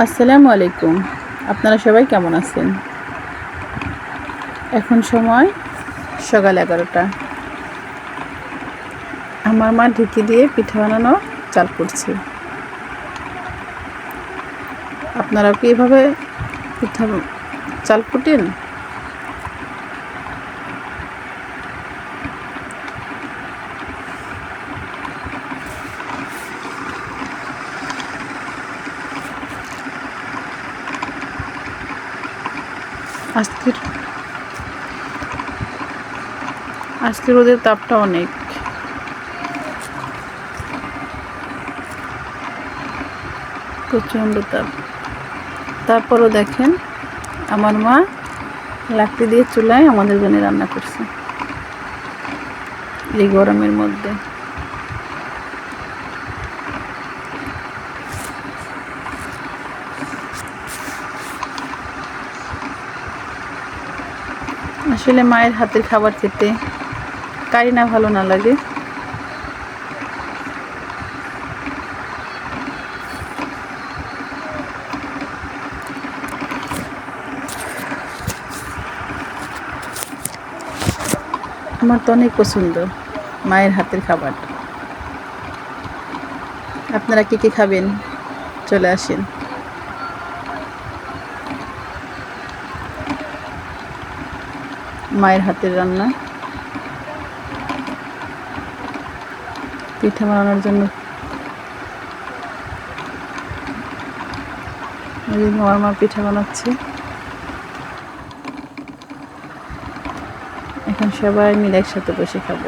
আসসালামু আলাইকুম। আপনারা সবাই কেমন আছেন? এখন সময় সকাল এগারোটা। আমার মা ঢেকে দিয়ে পিঠা বানানো চাল করছে। আপনারাও কি এভাবে পিঠা চাল কুটেন? আজকের আজকে রোদের তাপটা অনেক। প্রচণ্ড তাপ। তারপরও দেখেন, আমার মা লাকড়ি দিয়ে চুলায় আমাদের জন্য রান্না করছে। এই গরমের মধ্যে। আসলে মায়ের হাতের খাবার খেতে কারি না ভালো না লাগে। আমার তো অনেক পছন্দ মায়ের হাতের খাবার। আপনারা কী কী খাবেন? চলে আসেন। মায়ের হাতের রান্না। পিঠা বানানোর জন্য। আমার মা পিঠা বানাচ্ছে। এখন সবাই মিলে একসাথে বসে খাব।